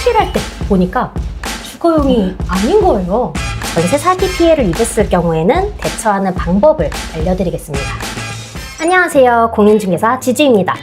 퇴실할 때 보니까 주거용이 아닌 거예요. 전세 사기 피해를 입었을 경우에는 대처하는 방법을 알려드리겠습니다. 안녕하세요. 공인중개사 지지입니다.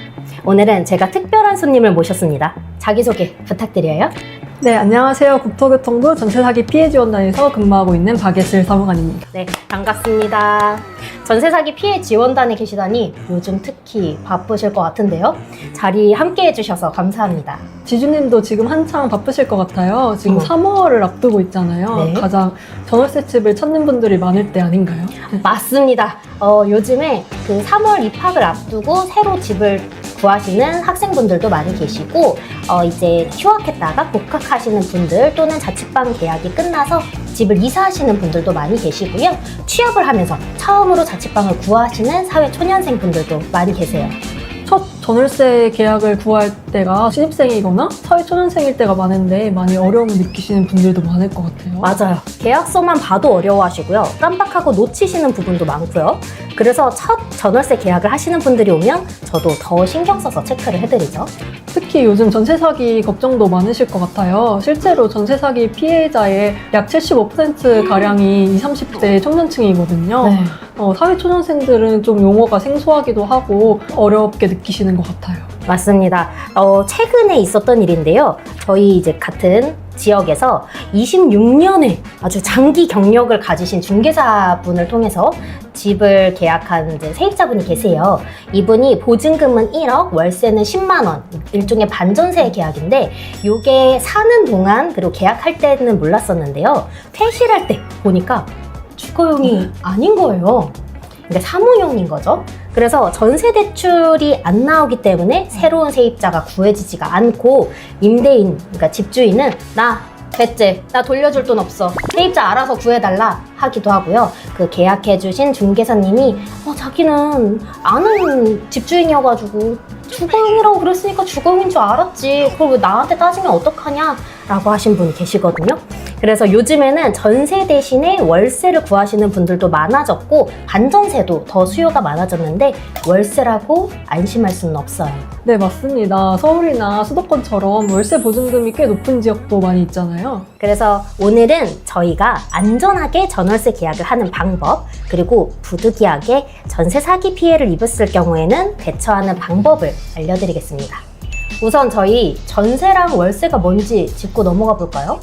오늘은 제가 특별한 손님을 모셨습니다. 자기소개 부탁드려요. 네, 안녕하세요. 국토교통부 전세사기 피해지원단에서 근무하고 있는 박예슬 사무관입니다. 네, 반갑습니다. 전세 사기 피해 지원단에 계시다니 요즘 특히 바쁘실 것 같은데요. 자리 함께 해주셔서 감사합니다. 지주님도 지금 한창 바쁘실 것 같아요. 지금 어. 3월을 앞두고 있잖아요. 네. 가장 전월세 집을 찾는 분들이 많을 때 아닌가요? 맞습니다. 어, 요즘에 그 3월 입학을 앞두고 새로 집을 구하시는 학생분들도 많이 계시고, 어, 이제 휴학했다가 복학하시는 분들 또는 자취방 계약이 끝나서 집을 이사하시는 분들도 많이 계시고요. 취업을 하면서 처음으로 자취방을 구하시는 사회 초년생 분들도 많이 계세요. 첫 전월세 계약을 구할 때가 신입생이거나 사회초년생일 때가 많은데 많이 어려움을 느끼시는 분들도 많을 것 같아요. 맞아요. 계약서만 봐도 어려워하시고요. 깜빡하고 놓치시는 부분도 많고요. 그래서 첫 전월세 계약을 하시는 분들이 오면 저도 더 신경 써서 체크를 해드리죠. 특히 요즘 전세 사기 걱정도 많으실 것 같아요. 실제로 전세 사기 피해자의 약 75% 가량이 20, 30대 청년층이거든요. 네. 어, 사회 초년생들은 좀 용어가 생소하기도 하고 어렵게 느끼시는 것 같아요. 맞습니다. 어, 최근에 있었던 일인데요. 저희 이제 같은 지역에서 26년의 아주 장기 경력을 가지신 중개사분을 통해서 집을 계약한 이제 세입자분이 계세요. 이분이 보증금은 1억, 월세는 10만 원, 일종의 반전세 계약인데 이게 사는 동안 그리고 계약할 때는 몰랐었는데요. 퇴실할 때 보니까 주거용이 아닌 거예요. 그러니까 사무용인 거죠. 그래서 전세 대출이 안 나오기 때문에 새로운 세입자가 구해지지가 않고 임대인, 그러니까 집주인은 나 됐지, 나 돌려줄 돈 없어. 세입자 알아서 구해달라 하기도 하고요. 그 계약해주신 중개사님이 어, 자기는 아는 집주인이어가지고 주거용이라고 그랬으니까 주거용인 줄 알았지. 그걸 왜 나한테 따지면 어떡하냐? 라고 하신 분이 계시거든요. 그래서 요즘에는 전세 대신에 월세를 구하시는 분들도 많아졌고 반전세도 더 수요가 많아졌는데 월세라고 안심할 수는 없어요. 네, 맞습니다. 서울이나 수도권처럼 월세 보증금이 꽤 높은 지역도 많이 있잖아요. 그래서 오늘은 저희가 안전하게 전월세 계약을 하는 방법 그리고 부득이하게 전세 사기 피해를 입었을 경우에는 대처하는 방법을 알려드리겠습니다. 우선 저희 전세랑 월세가 뭔지 짚고 넘어가 볼까요?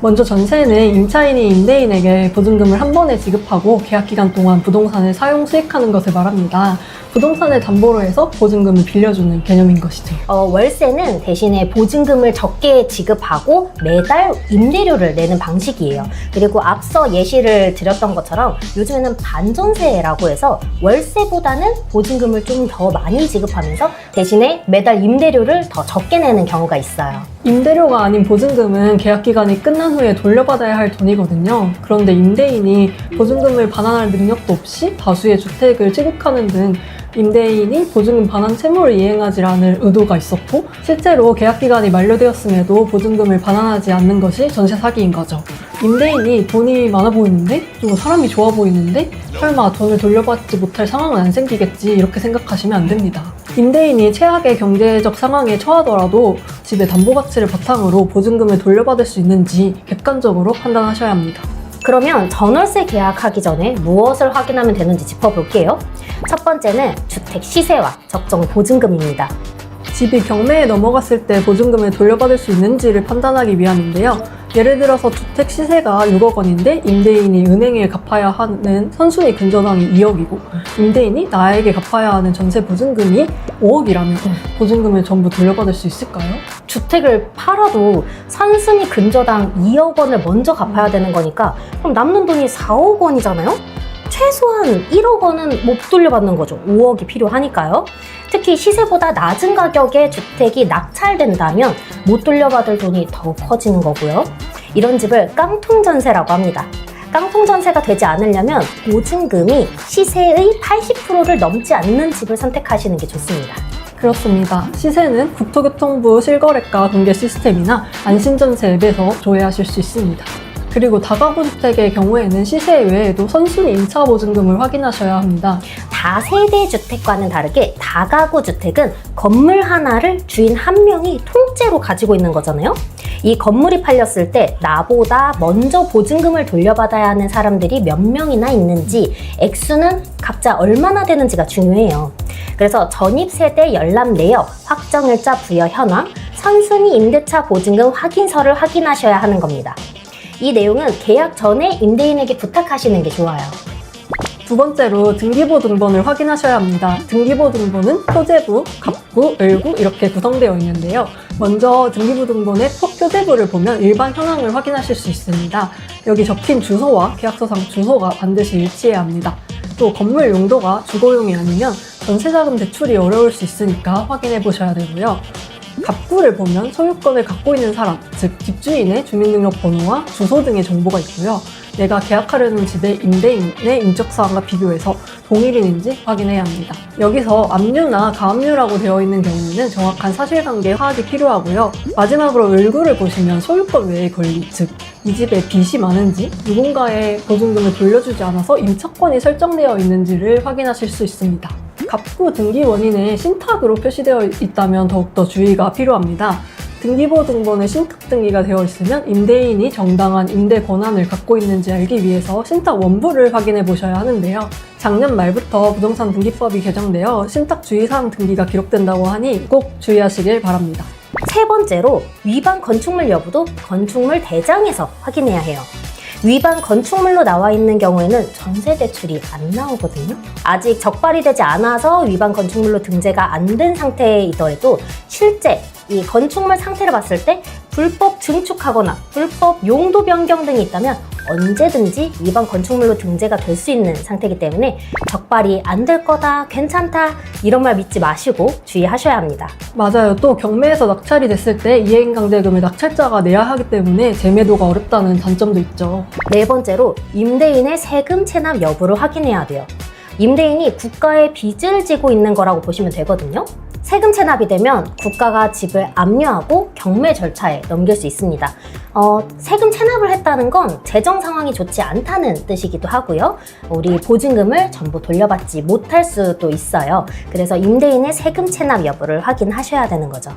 먼저 전세는 임차인이 임대인에게 보증금을 한 번에 지급하고 계약 기간 동안 부동산을 사용 수익하는 것을 말합니다. 부동산을 담보로 해서 보증금을 빌려주는 개념인 것이죠. 어, 월세는 대신에 보증금을 적게 지급하고 매달 임대료를 내는 방식이에요. 그리고 앞서 예시를 드렸던 것처럼 요즘에는 반전세라고 해서 월세보다는 보증금을 좀 더 많이 지급하면서 대신에 매달 임대료를 더 적게 내는 경우가 있어요. 임대료가 아닌 보증금은 계약 기간이 끝난 후에 돌려받아야 할 돈이거든요. 그런데 임대인이 보증금을 반환할 능력도 없이 다수의 주택을 취득하는 등 임대인이 보증금 반환 채무를 이행하지 않을 의도가 있었고 실제로 계약 기간이 만료되었음에도 보증금을 반환하지 않는 것이 전세 사기인 거죠. 임대인이 돈이 많아 보이는데 좀 사람이 좋아 보이는데 설마 돈을 돌려받지 못할 상황은 안 생기겠지 이렇게 생각하시면 안 됩니다. 임대인이 최악의 경제적 상황에 처하더라도 집의 담보 가치를 바탕으로 보증금을 돌려받을 수 있는지 객관적으로 판단하셔야 합니다. 그러면 전월세 계약하기 전에 무엇을 확인하면 되는지 짚어볼게요. 첫 번째는 주택 시세와 적정 보증금입니다. 집이 경매에 넘어갔을 때 보증금을 돌려받을 수 있는지를 판단하기 위함인데요. 예를 들어서 주택 시세가 6억 원인데 임대인이 은행에 갚아야 하는 선순위 근저당이 2억이고 임대인이 나에게 갚아야 하는 전세 보증금이 5억이라면 보증금을 전부 돌려받을 수 있을까요? 주택을 팔아도 선순위 근저당 2억 원을 먼저 갚아야 되는 거니까 그럼 남는 돈이 4억 원이잖아요? 최소한 1억 원은 못 돌려받는 거죠. 5억이 필요하니까요. 특히 시세보다 낮은 가격에 주택이 낙찰된다면 못 돌려받을 돈이 더 커지는 거고요. 이런 집을 깡통 전세라고 합니다. 깡통 전세가 되지 않으려면 보증금이 시세의 80%를 넘지 않는 집을 선택하시는 게 좋습니다. 그렇습니다. 시세는 국토교통부 실거래가 공개 시스템이나 안신전세 앱에서 조회하실 수 있습니다. 그리고 다가구 주택의 경우에는 시세 외에도 선순위 임차 보증금을 확인하셔야 합니다. 다세대 주택과는 다르게 다가구 주택은 건물 하나를 주인 한 명이 통째로 가지고 있는 거잖아요. 이 건물이 팔렸을 때 나보다 먼저 보증금을 돌려받아야 하는 사람들이 몇 명이나 있는지 액수는 각자 얼마나 되는지가 중요해요. 그래서 전입 세대 열람 내역, 확정일자 부여 현황, 선순위 임대차 보증금 확인서를 확인하셔야 하는 겁니다. 이 내용은 계약 전에 임대인에게 부탁하시는 게 좋아요. 두 번째로 등기부 등본을 확인하셔야 합니다. 등기부 등본은 표제부, 갑구, 을구 이렇게 구성되어 있는데요. 먼저 등기부 등본의 포- 표제부를 보면 일반 현황을 확인하실 수 있습니다. 여기 적힌 주소와 계약서상 주소가 반드시 일치해야 합니다. 또 건물 용도가 주거용이 아니면 전세자금 대출이 어려울 수 있으니까 확인해 보셔야 되고요. 갑구를 보면 소유권을 갖고 있는 사람, 즉 집주인의 주민등록번호와 주소 등의 정보가 있고요. 내가 계약하려는 집의 임대인의 인적사항과 비교해서 동일인인지 확인해야 합니다. 여기서 압류나 가압류라고 되어 있는 경우에는 정확한 사실관계 파악이 필요하고요. 마지막으로 을구를 보시면 소유권 외의 권리, 즉 이 집에 빚이 많은지 누군가의 보증금을 돌려주지 않아서 임차권이 설정되어 있는지를 확인하실 수 있습니다. 갑구 등기 원인에 신탁으로 표시되어 있다면 더욱더 주의가 필요합니다. 등기부 등본에 신탁 등기가 되어 있으면 임대인이 정당한 임대 권한을 갖고 있는지 알기 위해서 신탁 원부를 확인해 보셔야 하는데요. 작년 말부터 부동산 등기법이 개정되어 신탁 주의사항 등기가 기록된다고 하니 꼭 주의하시길 바랍니다. 세 번째로 위반 건축물 여부도 건축물 대장에서 확인해야 해요. 위반 건축물로 나와 있는 경우에는 전세 대출이 안 나오거든요. 아직 적발이 되지 않아서 위반 건축물로 등재가 안 된 상태이더라도 실제 이 건축물 상태를 봤을 때 불법 증축하거나 불법 용도 변경 등이 있다면 언제든지 위반 건축물로 등재가 될 수 있는 상태이기 때문에 적발이 안 될 거다, 괜찮다 이런 말 믿지 마시고 주의하셔야 합니다. 맞아요. 또 경매에서 낙찰이 됐을 때 이해인강제금을 낙찰자가 내야 하기 때문에 재매도가 어렵다는 단점도 있죠. 네 번째로 임대인의 세금 체납 여부를 확인해야 돼요. 임대인이 국가에 빚을 지고 있는 거라고 보시면 되거든요. 세금 체납이 되면 국가가 집을 압류하고 경매 절차에 넘길 수 있습니다. 어, 세금 체납을 했다는 건 재정 상황이 좋지 않다는 뜻이기도 하고요. 우리 보증금을 전부 돌려받지 못할 수도 있어요. 그래서 임대인의 세금 체납 여부를 확인하셔야 되는 거죠.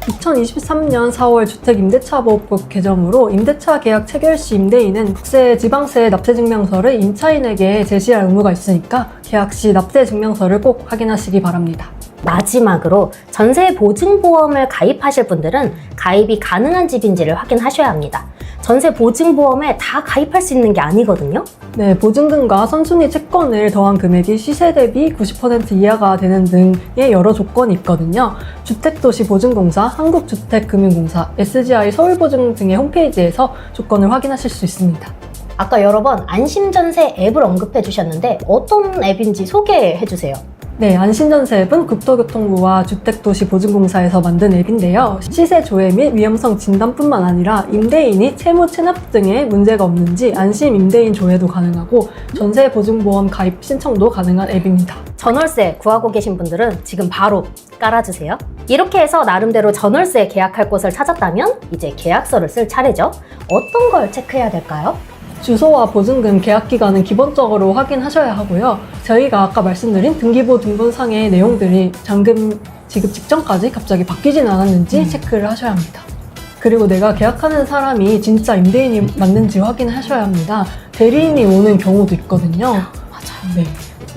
2023년 4월 주택임대차보호법 개정으로 임대차 계약 체결 시 임대인은 국세, 지방세 납세 증명서를 임차인에게 제시할 의무가 있으니까 계약 시 납세 증명서를 꼭 확인하시기 바랍니다. 마지막으로 전세 보증보험을 가입하실 분들은 가입이 가능한 집인지를 확인하셔야 합니다. 전세 보증보험에 다 가입할 수 있는 게 아니거든요. 네, 보증금과 선순위 채권을 더한 금액이 시세 대비 90% 이하가 되는 등의 여러 조건이 있거든요. 주택도시보증공사, 한국주택금융공사, SGI 서울보증 등의 홈페이지에서 조건을 확인하실 수 있습니다. 아까 여러 번 안심전세 앱을 언급해 주셨는데 어떤 앱인지 소개해 주세요. 네, 안심전세 앱은 국토교통부와 주택도시보증공사에서 만든 앱인데요. 시세 조회 및 위험성 진단뿐만 아니라 임대인이 채무 체납 등의 문제가 없는지 안심 임대인 조회도 가능하고 전세 보증보험 가입 신청도 가능한 앱입니다. 전월세 구하고 계신 분들은 지금 바로 깔아주세요. 이렇게 해서 나름대로 전월세 계약할 곳을 찾았다면 이제 계약서를 쓸 차례죠. 어떤 걸 체크해야 될까요? 주소와 보증금 계약 기간은 기본적으로 확인하셔야 하고요. 저희가 아까 말씀드린 등기부 등본상의 내용들이 잔금 지급 직전까지 갑자기 바뀌진 않았는지 체크를 하셔야 합니다. 그리고 내가 계약하는 사람이 진짜 임대인이 맞는지 확인하셔야 합니다. 대리인이 오는 경우도 있거든요. 맞아요. 네.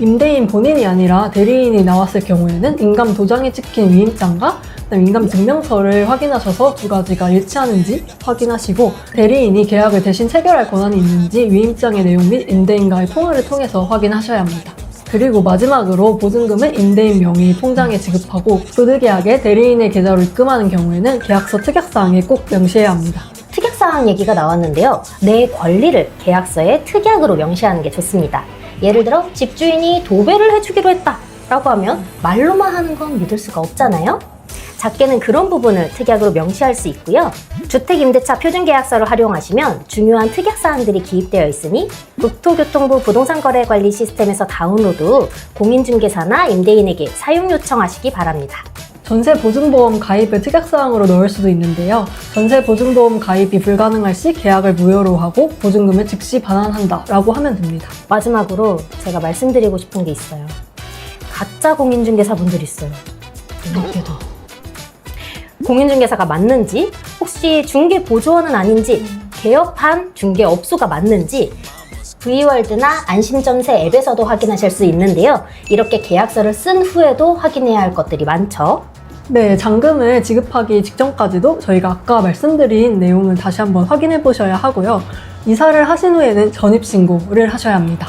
임대인 본인이 아니라 대리인이 나왔을 경우에는 인감 도장이 찍힌 위임장과 그다음에 인감 증명서를 확인하셔서 두 가지가 일치하는지 확인하시고 대리인이 계약을 대신 체결할 권한이 있는지 위임장의 내용 및 임대인과의 통화를 통해서 확인하셔야 합니다. 그리고 마지막으로 보증금은 임대인 명의 통장에 지급하고 소득계약에 대리인의 계좌로 입금하는 경우에는 계약서 특약사항에 꼭 명시해야 합니다. 특약사항 얘기가 나왔는데요. 내 권리를 계약서에 특약으로 명시하는 게 좋습니다. 예를 들어 집주인이 도배를 해주기로 했다 라고 하면 말로만 하는 건 믿을 수가 없잖아요. 작게는 그런 부분을 특약으로 명시할 수 있고요. 주택임대차 표준계약서를 활용하시면 중요한 특약사항들이 기입되어 있으니 국토교통부 부동산거래관리 시스템에서 다운로드 후 공인중개사나 임대인에게 사용 요청하시기 바랍니다. 전세 보증보험 가입을 특약사항으로 넣을 수도 있는데요. 전세 보증보험 가입이 불가능할 시 계약을 무효로 하고 보증금을 즉시 반환한다 라고 하면 됩니다. 마지막으로 제가 말씀드리고 싶은 게 있어요. 가짜 공인중개사 분들 있어요. 놀랍게도. 공인중개사가 맞는지, 혹시 중개 보조원은 아닌지, 개업한 중개업소가 맞는지, V월드나 안심전세 앱에서도 확인하실 수 있는데요. 이렇게 계약서를 쓴 후에도 확인해야 할 것들이 많죠. 네, 잔금을 지급하기 직전까지도 저희가 아까 말씀드린 내용을 다시 한번 확인해 보셔야 하고요. 이사를 하신 후에는 전입신고를 하셔야 합니다.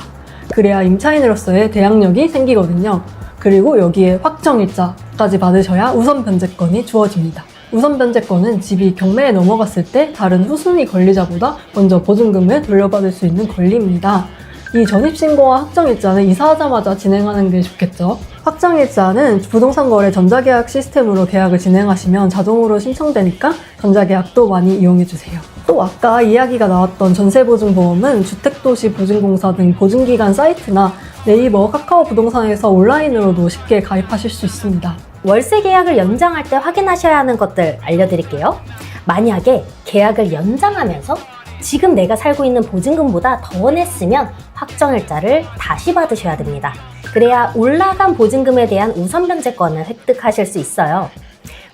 그래야 임차인으로서의 대항력이 생기거든요. 그리고 여기에 확정일자까지 받으셔야 우선 변제권이 주어집니다. 우선 변제권은 집이 경매에 넘어갔을 때 다른 후순위 권리자보다 먼저 보증금을 돌려받을 수 있는 권리입니다. 이 전입신고와 확정일자는 이사하자마자 진행하는 게 좋겠죠. 확정일자는 부동산 거래 전자계약 시스템으로 계약을 진행하시면 자동으로 신청되니까 전자계약도 많이 이용해주세요. 또 아까 이야기가 나왔던 전세보증보험은 주택도시보증공사 등 보증기관 사이트나 네이버, 카카오 부동산에서 온라인으로도 쉽게 가입하실 수 있습니다. 월세 계약을 연장할 때 확인하셔야 하는 것들 알려드릴게요. 만약에 계약을 연장하면서 지금 내가 살고 있는 보증금보다 더 냈으면 확정일자를 다시 받으셔야 됩니다. 그래야 올라간 보증금에 대한 우선 변제권을 획득하실 수 있어요.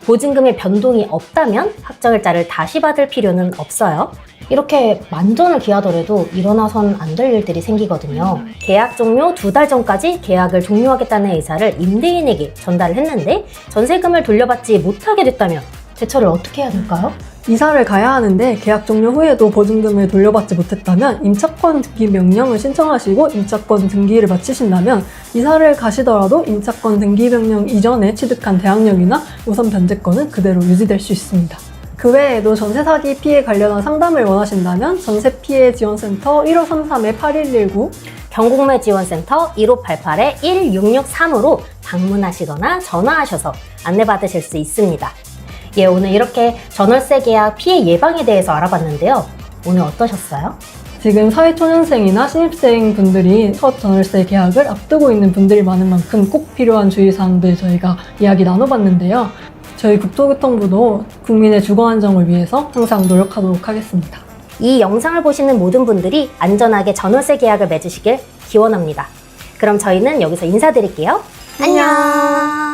보증금의 변동이 없다면 확정일자를 다시 받을 필요는 없어요. 이렇게 만전을 기하더라도 일어나선 안 될 일들이 생기거든요. 계약 종료 두 달 전까지 계약을 종료하겠다는 의사를 임대인에게 전달을 했는데 전세금을 돌려받지 못하게 됐다면 대처를 어떻게 해야 될까요? 이사를 가야 하는데 계약 종료 후에도 보증금을 돌려받지 못했다면 임차권 등기 명령을 신청하시고 임차권 등기를 마치신다면 이사를 가시더라도 임차권 등기 명령 이전에 취득한 대항력이나 우선 변제권은 그대로 유지될 수 있습니다. 그 외에도 전세 사기 피해 관련한 상담을 원하신다면 전세 피해 지원센터 1533-8119 경국매 지원센터 1588-1663으로 방문하시거나 전화하셔서 안내받으실 수 있습니다. 예, 오늘 이렇게 전월세 계약 피해 예방에 대해서 알아봤는데요. 오늘 어떠셨어요? 지금 사회초년생이나 신입생 분들이 첫 전월세 계약을 앞두고 있는 분들이 많은 만큼 꼭 필요한 주의사항들 저희가 이야기 나눠봤는데요. 저희 국토교통부도 국민의 주거 안정을 위해서 항상 노력하도록 하겠습니다. 이 영상을 보시는 모든 분들이 안전하게 전월세 계약을 맺으시길 기원합니다. 그럼 저희는 여기서 인사드릴게요. 안녕.